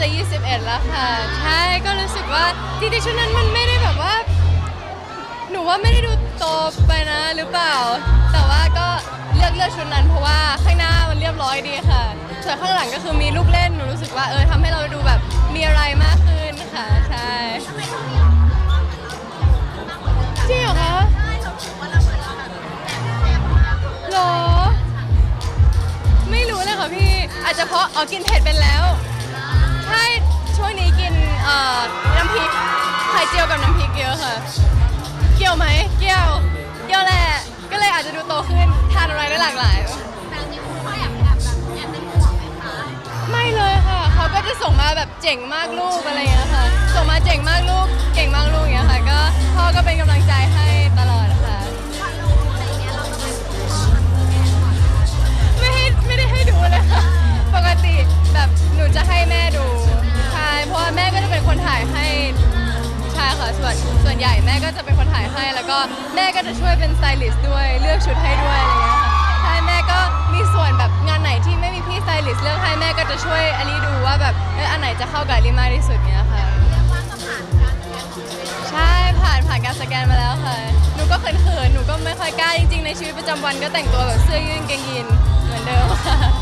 จะ 21 แล้วค่ะ ใช่ก็รู้สึกว่าจริงๆชุดนั้นมันไม่ได้แบบว่า หนูว่าไม่ได้ดูโตไปนะหรือเปล่า แต่ว่าก็เลือกเลือกชุดนั้นเพราะว่าข้างหน้ามันเรียบร้อยดีค่ะ ส่วนข้างหลังก็คือมีลูกเล่นหนูรู้สึกว่าเออทำให้เราดูแบบมีอะไรมากขึ้นค่ะ ใช่จริงเหรอคะหรอ ไม่รู้เลยค่ะพี่ อาจจะเพราะอ๋อกินเผ็ดเป็นแล้ว เจียวกับน้ำพริกเยอะค่ะ เกี่ยวไหม เกี่ยว เกี่ยวแหละ ก็เลยอาจจะดูโตขึ้น ทานอะไรได้หลากหลายไม่เลยค่ะ เขาก็จะส่งมาแบบเจ๋งมากลูกอะไรอย่างเงี้ยค่ะ ส่งมาเจ๋งมากลูก เก่งมาก ก็จะเป็นคนถ่ายให้แล้วก็แม่ก็จะช่วยเป็นสไตลิสต์ด้วยเลือกชุดให้ด้วยอะไรเงี้ยค่ะใช่แม่ก็มีส่วนแบบงานไหนที่ไม่มีพี่สไตลิสต์เลือกให้แม่ก็จะช่วยอลีดูว่าแบบเอออันไหนจะเข้ากับอลีมากที่สุดเงี้ยค่ะใช่ผ่านผ่านการสแกนมาแล้วค่ะหนูก็เขินๆหนูก็ไม่ค่อยกล้าจริงๆในชีวิตประจำวันก็แต่งตัวแบบเสื้อยืดกางเกงยีนเหมือนเดิมค่ะ